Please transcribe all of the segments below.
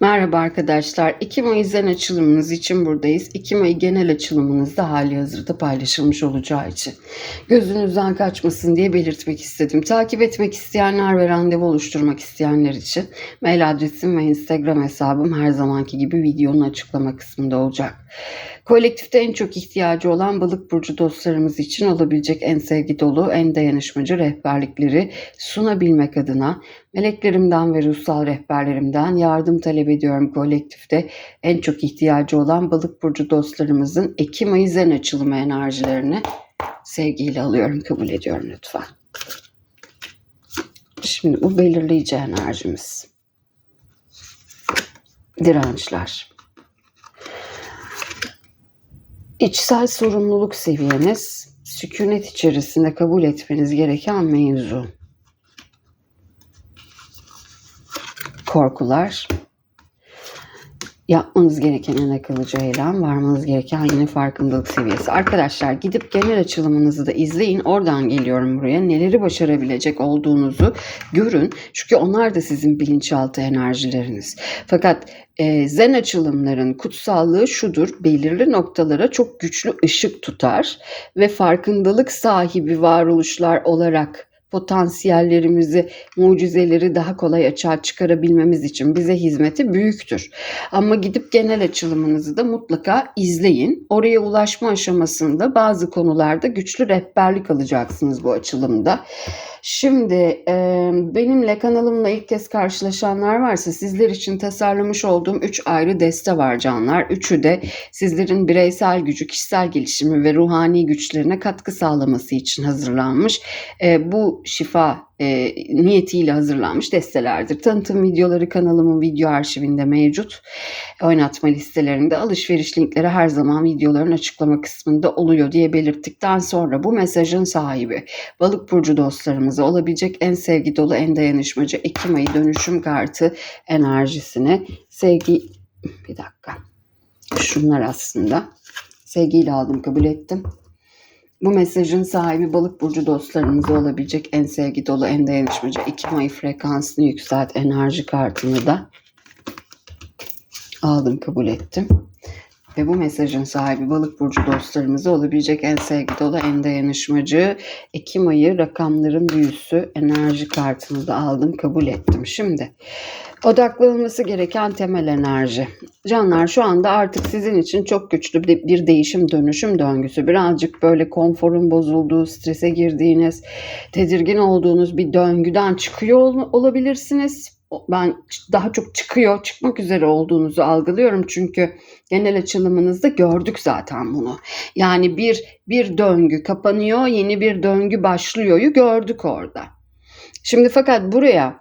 Merhaba arkadaşlar. 2 Mayıs'ın açılımınız için buradayız. 2 Mayı genel açılımınızda hali hazırda paylaşılmış olacağı için. Gözünüzden kaçmasın diye belirtmek istedim. Takip etmek isteyenler ve randevu oluşturmak isteyenler için mail adresim ve Instagram hesabım her zamanki gibi videonun açıklama kısmında olacak. Kolektifte en çok ihtiyacı olan balık burcu dostlarımız için olabilecek en sevgi dolu, en dayanışmacı rehberlikleri sunabilmek adına meleklerimden ve ruhsal rehberlerimden yardım talep ediyorum kolektifte en çok ihtiyacı olan balık burcu dostlarımızın Ekim ayı zen açılımı enerjilerini sevgiyle alıyorum, kabul ediyorum lütfen. Şimdi bu belirleyici enerjimiz. Dirençler. İçsel sorumluluk seviyeniz, sükunet içerisinde kabul etmeniz gereken mevzu. Korkular, yapmanız gereken en akıllıca eylem, varmanız gereken yeni farkındalık seviyesi. Arkadaşlar gidip genel açılımınızı da izleyin. Oradan geliyorum buraya. Neleri başarabilecek olduğunuzu görün. Çünkü onlar da sizin bilinçaltı enerjileriniz. Fakat e, zen açılımların kutsallığı şudur. Belirli noktalara çok güçlü ışık tutar ve farkındalık sahibi varoluşlar olarak potansiyellerimizi, mucizeleri daha kolay açığa çıkarabilmemiz için bize hizmeti büyüktür. Ama gidip genel açılımınızı da mutlaka izleyin. Oraya ulaşma aşamasında bazı konularda güçlü rehberlik alacaksınız bu açılımda. Şimdi benimle kanalımla ilk kez karşılaşanlar varsa sizler için tasarlamış olduğum 3 ayrı deste var canlar. Üçü de sizlerin bireysel gücü, kişisel gelişimi ve ruhani güçlerine katkı sağlaması için hazırlanmış. E, bu şifa e, niyetiyle hazırlanmış destelerdir. Tanıtım videoları kanalımın video arşivinde mevcut. Oynatma listelerinde alışveriş linkleri her zaman videoların açıklama kısmında oluyor diye belirttikten sonra bu mesajın sahibi balık burcu dostlarımıza olabilecek en sevgi dolu en dayanışmacı Ekim ayı dönüşüm kartı enerjisini sevgi bir dakika şunlar aslında sevgiyle aldım kabul ettim. Bu mesajın sahibi balık burcu dostlarımıza olabilecek en sevgi dolu, en dayanışmacı Ekim ayı frekansını yükselt enerji kartını da aldım, kabul ettim. Ve bu mesajın sahibi balık burcu dostlarımıza olabilecek en sevgi dolu, en dayanışmacı Ekim ayı rakamların büyüsü enerji kartını da aldım, kabul ettim. Şimdi odaklanılması gereken temel enerji. Canlar şu anda artık sizin için çok güçlü bir değişim dönüşüm döngüsü. Birazcık böyle konforun bozulduğu, strese girdiğiniz, tedirgin olduğunuz bir döngüden çıkıyor olabilirsiniz ben daha çok çıkıyor, çıkmak üzere olduğunuzu algılıyorum. Çünkü genel açılımınızda gördük zaten bunu. Yani bir bir döngü kapanıyor, yeni bir döngü başlıyor'yu gördük orada. Şimdi fakat buraya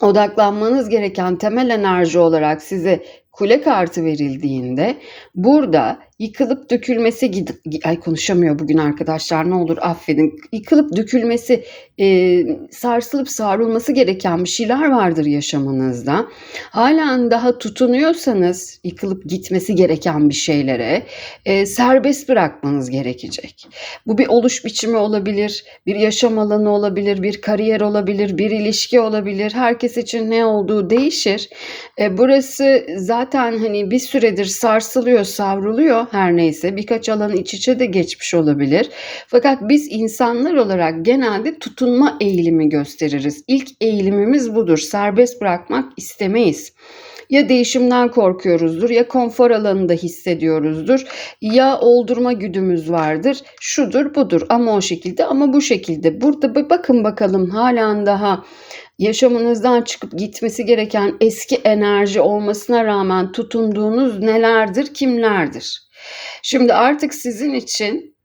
odaklanmanız gereken temel enerji olarak size kule kartı verildiğinde burada yıkılıp dökülmesi gidip ay konuşamıyor bugün arkadaşlar ne olur affedin. Yıkılıp dökülmesi e, sarsılıp savrulması gereken bir şeyler vardır yaşamınızda. Halen daha tutunuyorsanız yıkılıp gitmesi gereken bir şeylere e, serbest bırakmanız gerekecek. Bu bir oluş biçimi olabilir bir yaşam alanı olabilir bir kariyer olabilir bir ilişki olabilir. Herkes için ne olduğu değişir. E, burası zaten hani bir süredir sarsılıyor savruluyor her neyse birkaç alan iç içe de geçmiş olabilir. Fakat biz insanlar olarak genelde tutunma eğilimi gösteririz. İlk eğilimimiz budur. Serbest bırakmak istemeyiz ya değişimden korkuyoruzdur ya konfor alanında hissediyoruzdur ya oldurma güdümüz vardır şudur budur ama o şekilde ama bu şekilde burada bakın bakalım halen daha yaşamınızdan çıkıp gitmesi gereken eski enerji olmasına rağmen tutunduğunuz nelerdir kimlerdir? Şimdi artık sizin için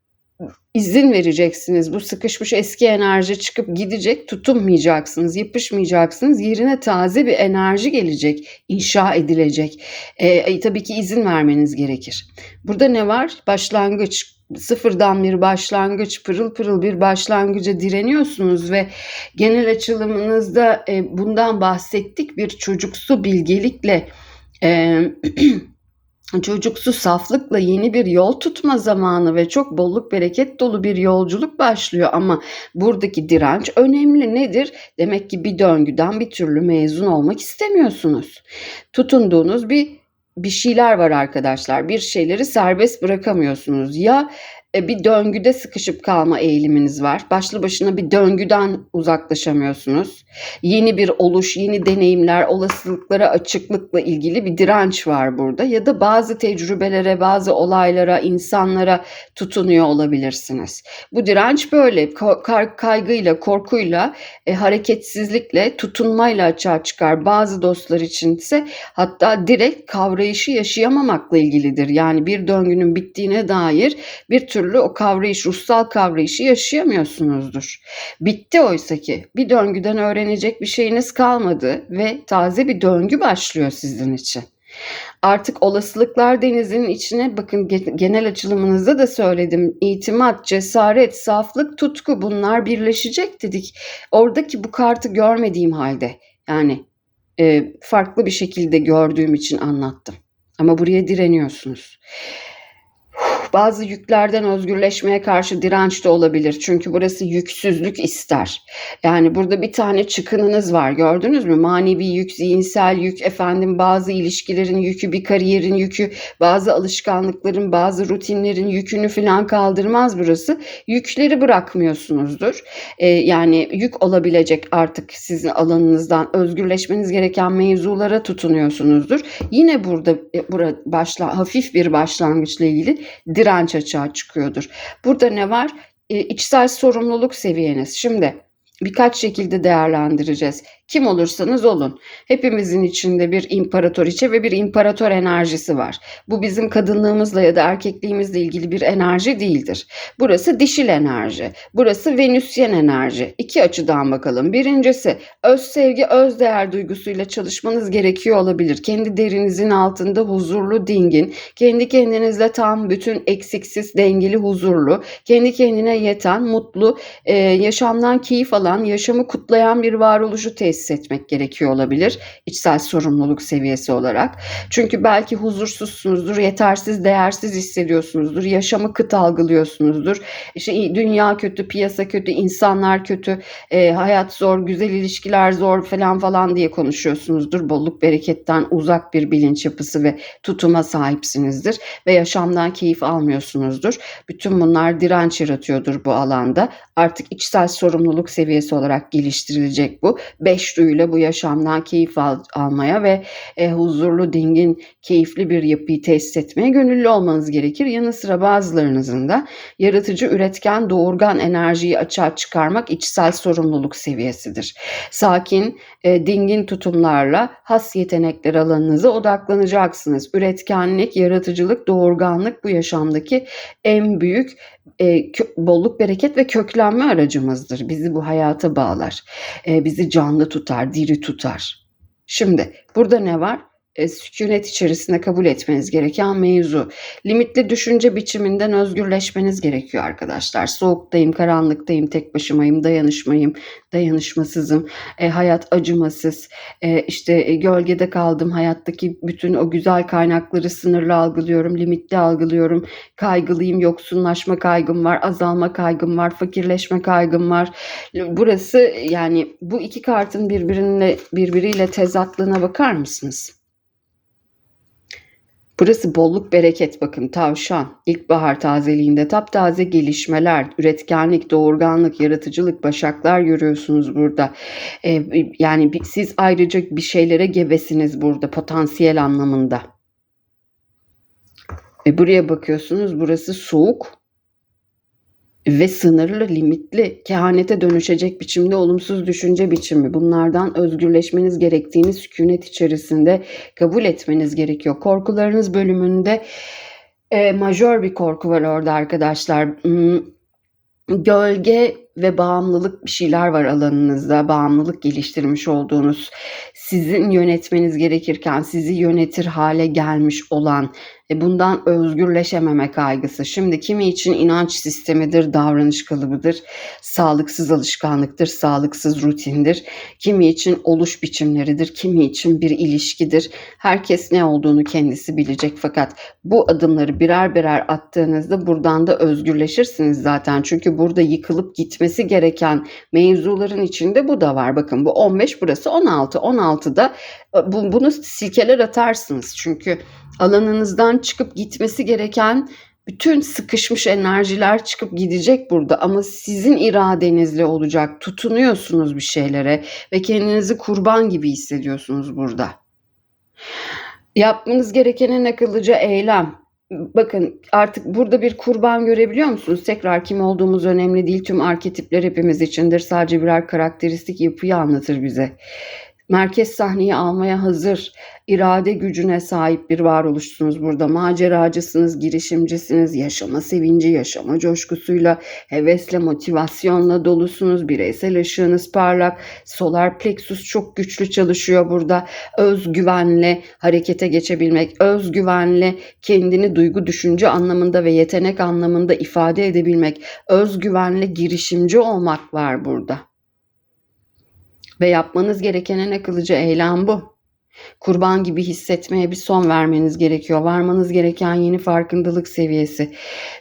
izin vereceksiniz. Bu sıkışmış eski enerji çıkıp gidecek, tutunmayacaksınız, yapışmayacaksınız. Yerine taze bir enerji gelecek, inşa edilecek. E, e, tabii ki izin vermeniz gerekir. Burada ne var? Başlangıç, sıfırdan bir başlangıç, pırıl pırıl bir başlangıca direniyorsunuz ve genel açılımınızda e, bundan bahsettik. Bir çocuksu bilgelikle e, çocuksu saflıkla yeni bir yol tutma zamanı ve çok bolluk bereket dolu bir yolculuk başlıyor ama buradaki direnç önemli nedir? Demek ki bir döngüden bir türlü mezun olmak istemiyorsunuz. Tutunduğunuz bir bir şeyler var arkadaşlar. Bir şeyleri serbest bırakamıyorsunuz. Ya bir döngüde sıkışıp kalma eğiliminiz var. Başlı başına bir döngüden uzaklaşamıyorsunuz. Yeni bir oluş, yeni deneyimler, olasılıklara açıklıkla ilgili bir direnç var burada. Ya da bazı tecrübelere, bazı olaylara, insanlara tutunuyor olabilirsiniz. Bu direnç böyle Ka- kaygıyla, korkuyla, e, hareketsizlikle, tutunmayla açığa çıkar. Bazı dostlar için ise hatta direkt kavrayışı yaşayamamakla ilgilidir. Yani bir döngünün bittiğine dair bir türlü o kavrayış, ruhsal kavrayışı yaşayamıyorsunuzdur. Bitti oysa ki bir döngüden öğrenecek bir şeyiniz kalmadı ve taze bir döngü başlıyor sizin için. Artık olasılıklar denizinin içine bakın genel açılımınızda da söyledim. İtimat, cesaret, saflık, tutku bunlar birleşecek dedik. Oradaki bu kartı görmediğim halde yani e, farklı bir şekilde gördüğüm için anlattım. Ama buraya direniyorsunuz bazı yüklerden özgürleşmeye karşı direnç de olabilir. Çünkü burası yüksüzlük ister. Yani burada bir tane çıkınınız var gördünüz mü? Manevi yük, zihinsel yük, efendim bazı ilişkilerin yükü, bir kariyerin yükü, bazı alışkanlıkların, bazı rutinlerin yükünü falan kaldırmaz burası. Yükleri bırakmıyorsunuzdur. Ee, yani yük olabilecek artık sizin alanınızdan özgürleşmeniz gereken mevzulara tutunuyorsunuzdur. Yine burada, e, burada başla, hafif bir başlangıçla ilgili direnç açığa çıkıyordur. Burada ne var? E, sorumluluk seviyeniz. Şimdi birkaç şekilde değerlendireceğiz. Kim olursanız olun. Hepimizin içinde bir imparatoriçe ve bir imparator enerjisi var. Bu bizim kadınlığımızla ya da erkekliğimizle ilgili bir enerji değildir. Burası dişil enerji. Burası venüsyen enerji. İki açıdan bakalım. Birincisi öz sevgi, öz değer duygusuyla çalışmanız gerekiyor olabilir. Kendi derinizin altında huzurlu, dingin, kendi kendinizle tam, bütün, eksiksiz, dengeli, huzurlu, kendi kendine yeten, mutlu, yaşamdan keyif alan, yaşamı kutlayan bir varoluşu tesis etmek gerekiyor olabilir içsel sorumluluk seviyesi olarak. Çünkü belki huzursuzsunuzdur, yetersiz, değersiz hissediyorsunuzdur, yaşamı kıt algılıyorsunuzdur. İşte dünya kötü, piyasa kötü, insanlar kötü, e, hayat zor, güzel ilişkiler zor falan falan diye konuşuyorsunuzdur. Bolluk bereketten uzak bir bilinç yapısı ve tutuma sahipsinizdir ve yaşamdan keyif almıyorsunuzdur. Bütün bunlar direnç yaratıyordur bu alanda. Artık içsel sorumluluk seviyesi olarak geliştirilecek bu. Beş duyuyla bu yaşamdan keyif al, almaya ve e, huzurlu, dingin, keyifli bir yapıyı tesis etmeye gönüllü olmanız gerekir. Yanı sıra bazılarınızın da yaratıcı, üretken, doğurgan enerjiyi açığa çıkarmak içsel sorumluluk seviyesidir. Sakin, e, dingin tutumlarla has yetenekler alanınıza odaklanacaksınız. Üretkenlik, yaratıcılık, doğurganlık bu yaşamdaki en büyük e, kö- bolluk, bereket ve köklenme aracımızdır. Bizi bu hayata bağlar. E, bizi canlı tutar, diri tutar. Şimdi burada ne var? E, sükunet içerisinde kabul etmeniz gereken mevzu. Limitli düşünce biçiminden özgürleşmeniz gerekiyor arkadaşlar. Soğuktayım, karanlıktayım, tek başımayım, dayanışmayım, dayanışmasızım, e, hayat acımasız, e, işte e, gölgede kaldım, hayattaki bütün o güzel kaynakları sınırlı algılıyorum, limitli algılıyorum, kaygılıyım, yoksunlaşma kaygım var, azalma kaygım var, fakirleşme kaygım var. Burası yani bu iki kartın birbirine birbiriyle tezatlığına bakar mısınız? Burası bolluk bereket bakın tavşan. İlkbahar tazeliğinde taptaze gelişmeler, üretkenlik, doğurganlık, yaratıcılık, başaklar görüyorsunuz burada. Ee, yani siz ayrıca bir şeylere gebesiniz burada potansiyel anlamında. E buraya bakıyorsunuz burası soğuk ve sınırlı, limitli, kehanete dönüşecek biçimde olumsuz düşünce biçimi. Bunlardan özgürleşmeniz gerektiğini sükunet içerisinde kabul etmeniz gerekiyor. Korkularınız bölümünde e, majör bir korku var orada arkadaşlar. Hmm, gölge ve bağımlılık bir şeyler var alanınızda. Bağımlılık geliştirmiş olduğunuz, sizin yönetmeniz gerekirken sizi yönetir hale gelmiş olan bundan özgürleşememe kaygısı. Şimdi kimi için inanç sistemidir, davranış kalıbıdır, sağlıksız alışkanlıktır, sağlıksız rutindir. Kimi için oluş biçimleridir, kimi için bir ilişkidir. Herkes ne olduğunu kendisi bilecek fakat bu adımları birer birer attığınızda buradan da özgürleşirsiniz zaten. Çünkü burada yıkılıp gitmesi gereken mevzuların içinde bu da var. Bakın bu 15 burası 16, 16 2016'da e, bu, bunu silkeler atarsınız. Çünkü alanınızdan çıkıp gitmesi gereken bütün sıkışmış enerjiler çıkıp gidecek burada ama sizin iradenizle olacak. Tutunuyorsunuz bir şeylere ve kendinizi kurban gibi hissediyorsunuz burada. Yapmanız gereken en akıllıca eylem. Bakın artık burada bir kurban görebiliyor musunuz? Tekrar kim olduğumuz önemli değil. Tüm arketipler hepimiz içindir. Sadece birer karakteristik yapıyı anlatır bize merkez sahneyi almaya hazır, irade gücüne sahip bir varoluşsunuz burada. Maceracısınız, girişimcisiniz, yaşama sevinci, yaşama coşkusuyla, hevesle, motivasyonla dolusunuz. Bireysel ışığınız parlak, solar plexus çok güçlü çalışıyor burada. Özgüvenle harekete geçebilmek, özgüvenle kendini duygu, düşünce anlamında ve yetenek anlamında ifade edebilmek, özgüvenle girişimci olmak var burada. Ve yapmanız gereken en akıllıca eylem bu. Kurban gibi hissetmeye bir son vermeniz gerekiyor. Varmanız gereken yeni farkındalık seviyesi.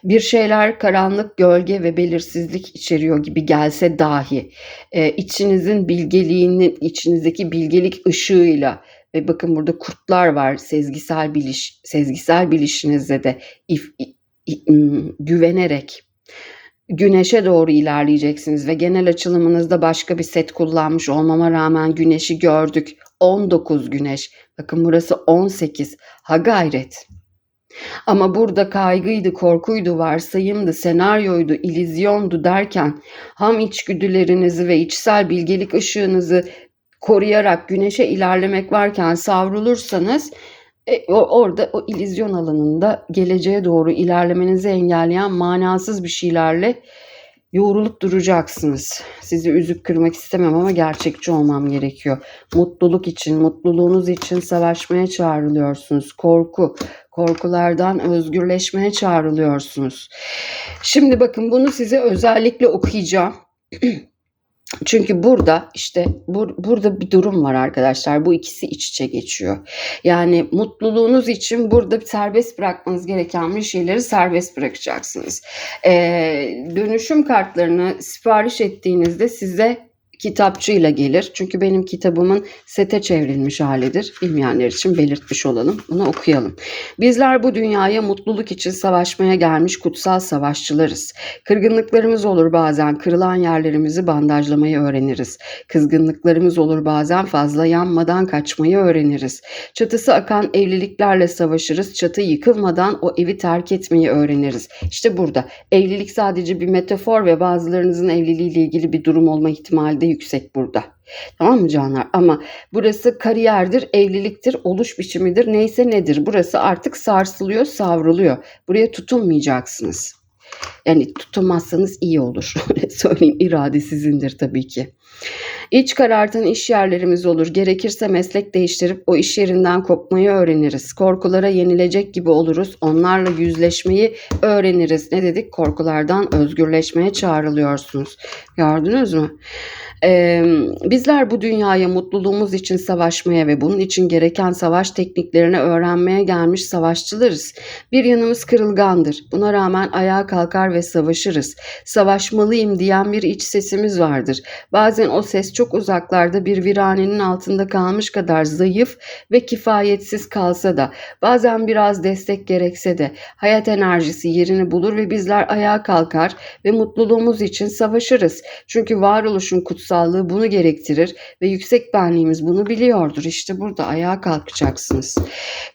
Bir şeyler karanlık, gölge ve belirsizlik içeriyor gibi gelse dahi e, içinizin bilgeliğinin, içinizdeki bilgelik ışığıyla ve bakın burada kurtlar var sezgisel biliş, sezgisel bilişinizde de if, if, if, güvenerek güneşe doğru ilerleyeceksiniz ve genel açılımınızda başka bir set kullanmış olmama rağmen güneşi gördük. 19 güneş. Bakın burası 18. Ha gayret. Ama burada kaygıydı, korkuydu, varsayımdı, senaryoydu, ilizyondu derken ham içgüdülerinizi ve içsel bilgelik ışığınızı koruyarak güneşe ilerlemek varken savrulursanız e, orada o illüzyon alanında geleceğe doğru ilerlemenizi engelleyen manasız bir şeylerle yoğrulup duracaksınız. Sizi üzüp kırmak istemem ama gerçekçi olmam gerekiyor. Mutluluk için, mutluluğunuz için savaşmaya çağrılıyorsunuz. Korku, korkulardan özgürleşmeye çağrılıyorsunuz. Şimdi bakın bunu size özellikle okuyacağım. Çünkü burada işte bur, burada bir durum var arkadaşlar. Bu ikisi iç içe geçiyor. Yani mutluluğunuz için burada serbest bırakmanız gereken bir şeyleri serbest bırakacaksınız. Ee, dönüşüm kartlarını sipariş ettiğinizde size kitapçıyla gelir. Çünkü benim kitabımın sete çevrilmiş halidir. Bilmeyenler için belirtmiş olalım. Bunu okuyalım. Bizler bu dünyaya mutluluk için savaşmaya gelmiş kutsal savaşçılarız. Kırgınlıklarımız olur bazen. Kırılan yerlerimizi bandajlamayı öğreniriz. Kızgınlıklarımız olur bazen. Fazla yanmadan kaçmayı öğreniriz. Çatısı akan evliliklerle savaşırız. Çatı yıkılmadan o evi terk etmeyi öğreniriz. İşte burada evlilik sadece bir metafor ve bazılarınızın evliliğiyle ilgili bir durum olma ihtimali de yüksek burada. Tamam mı canlar? Ama burası kariyerdir, evliliktir, oluş biçimidir, neyse nedir. Burası artık sarsılıyor, savruluyor. Buraya tutunmayacaksınız. Yani tutunmazsanız iyi olur. Öyle söyleyeyim. İrade sizindir tabii ki. İç karartan iş yerlerimiz olur. Gerekirse meslek değiştirip o iş yerinden kopmayı öğreniriz. Korkulara yenilecek gibi oluruz. Onlarla yüzleşmeyi öğreniriz. Ne dedik? Korkulardan özgürleşmeye çağrılıyorsunuz. Gördünüz mü? Ee, bizler bu dünyaya mutluluğumuz için savaşmaya ve bunun için gereken savaş tekniklerini öğrenmeye gelmiş savaşçılarız. Bir yanımız kırılgandır. Buna rağmen ayağa kalkar ve savaşırız. Savaşmalıyım diyen bir iç sesimiz vardır. Bazen o ses çok uzaklarda bir viranenin altında kalmış kadar zayıf ve kifayetsiz kalsa da bazen biraz destek gerekse de hayat enerjisi yerini bulur ve bizler ayağa kalkar ve mutluluğumuz için savaşırız. Çünkü varoluşun kutsallığı bunu gerektirir ve yüksek benliğimiz bunu biliyordur. İşte burada ayağa kalkacaksınız.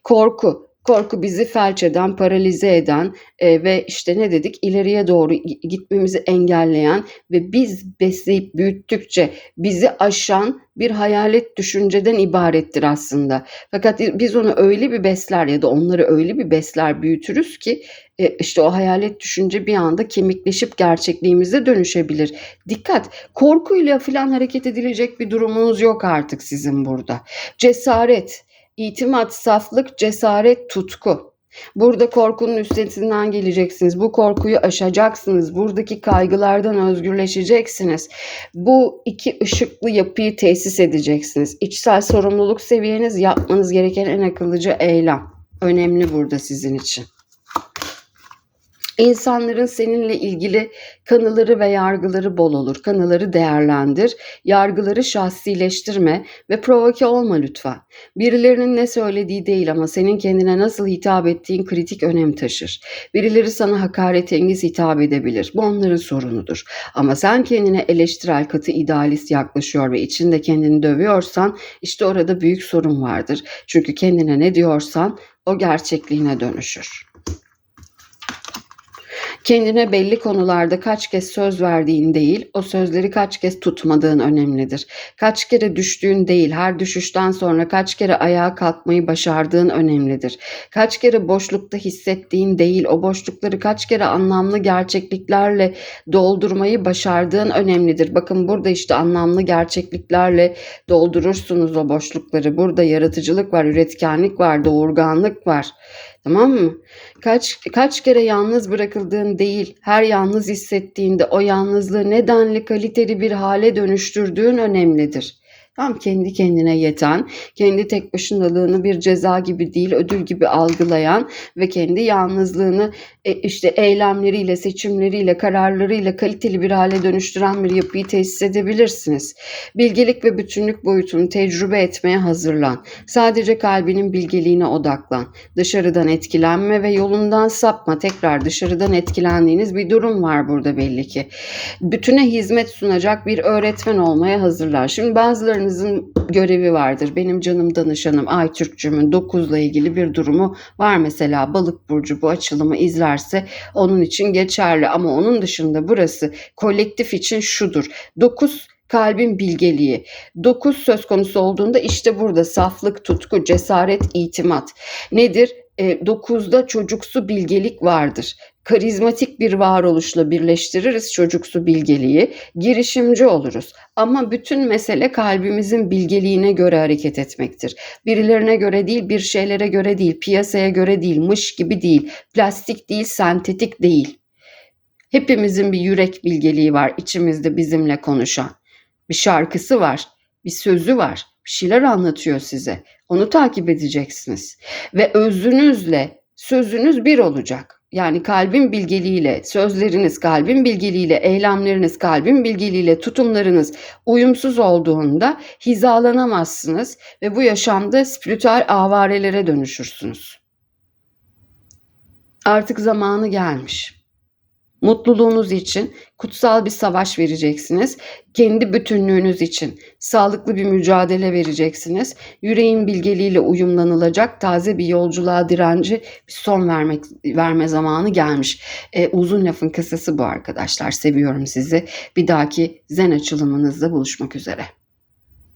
Korku Korku bizi felç eden, paralize eden e, ve işte ne dedik ileriye doğru gi- gitmemizi engelleyen ve biz besleyip büyüttükçe bizi aşan bir hayalet düşünceden ibarettir aslında. Fakat biz onu öyle bir besler ya da onları öyle bir besler büyütürüz ki e, işte o hayalet düşünce bir anda kemikleşip gerçekliğimize dönüşebilir. Dikkat, korkuyla falan hareket edilecek bir durumunuz yok artık sizin burada. Cesaret, itimat, saflık, cesaret, tutku. Burada korkunun üstesinden geleceksiniz. Bu korkuyu aşacaksınız. Buradaki kaygılardan özgürleşeceksiniz. Bu iki ışıklı yapıyı tesis edeceksiniz. İçsel sorumluluk seviyeniz yapmanız gereken en akıllıca eylem. Önemli burada sizin için. İnsanların seninle ilgili kanıları ve yargıları bol olur. Kanıları değerlendir, yargıları şahsileştirme ve provoke olma lütfen. Birilerinin ne söylediği değil ama senin kendine nasıl hitap ettiğin kritik önem taşır. Birileri sana hakaretengiz hitap edebilir. Bu onların sorunudur. Ama sen kendine eleştirel katı idealist yaklaşıyor ve içinde kendini dövüyorsan işte orada büyük sorun vardır. Çünkü kendine ne diyorsan o gerçekliğine dönüşür. Kendine belli konularda kaç kez söz verdiğin değil, o sözleri kaç kez tutmadığın önemlidir. Kaç kere düştüğün değil, her düşüşten sonra kaç kere ayağa kalkmayı başardığın önemlidir. Kaç kere boşlukta hissettiğin değil, o boşlukları kaç kere anlamlı gerçekliklerle doldurmayı başardığın önemlidir. Bakın burada işte anlamlı gerçekliklerle doldurursunuz o boşlukları. Burada yaratıcılık var, üretkenlik var, doğurganlık var. Tamam mı? Kaç kaç kere yalnız bırakıldığın değil, her yalnız hissettiğinde o yalnızlığı nedenli kaliteli bir hale dönüştürdüğün önemlidir. Tam kendi kendine yeten, kendi tek başınalığını bir ceza gibi değil, ödül gibi algılayan ve kendi yalnızlığını e, işte eylemleriyle, seçimleriyle, kararlarıyla kaliteli bir hale dönüştüren bir yapıyı tesis edebilirsiniz. Bilgelik ve bütünlük boyutunu tecrübe etmeye hazırlan. Sadece kalbinin bilgeliğine odaklan. Dışarıdan etkilenme ve yolundan sapma. Tekrar dışarıdan etkilendiğiniz bir durum var burada belli ki. Bütüne hizmet sunacak bir öğretmen olmaya hazırlan. Şimdi bazılarınızın görevi vardır. Benim canım danışanım Aytürkçümün 9'la ilgili bir durumu var mesela. Balık burcu bu açılımı izlerse onun için geçerli ama onun dışında burası kolektif için şudur. 9 kalbin bilgeliği. 9 söz konusu olduğunda işte burada saflık, tutku, cesaret, itimat. Nedir? 9'da çocuksu bilgelik vardır. Karizmatik bir varoluşla birleştiririz çocuksu bilgeliği, girişimci oluruz. Ama bütün mesele kalbimizin bilgeliğine göre hareket etmektir. Birilerine göre değil, bir şeylere göre değil, piyasaya göre değil, mış gibi değil, plastik değil, sentetik değil. Hepimizin bir yürek bilgeliği var içimizde bizimle konuşan. Bir şarkısı var, bir sözü var, bir şeyler anlatıyor size. Onu takip edeceksiniz. Ve özünüzle sözünüz bir olacak. Yani kalbin bilgeliğiyle, sözleriniz kalbin bilgeliğiyle, eylemleriniz kalbin bilgeliğiyle, tutumlarınız uyumsuz olduğunda hizalanamazsınız ve bu yaşamda spiritüel avarelere dönüşürsünüz. Artık zamanı gelmiş. Mutluluğunuz için kutsal bir savaş vereceksiniz. Kendi bütünlüğünüz için sağlıklı bir mücadele vereceksiniz. Yüreğin bilgeliğiyle uyumlanılacak taze bir yolculuğa direnci bir son vermek verme zamanı gelmiş. E, uzun lafın kısası bu arkadaşlar. Seviyorum sizi. Bir dahaki zen açılımınızda buluşmak üzere.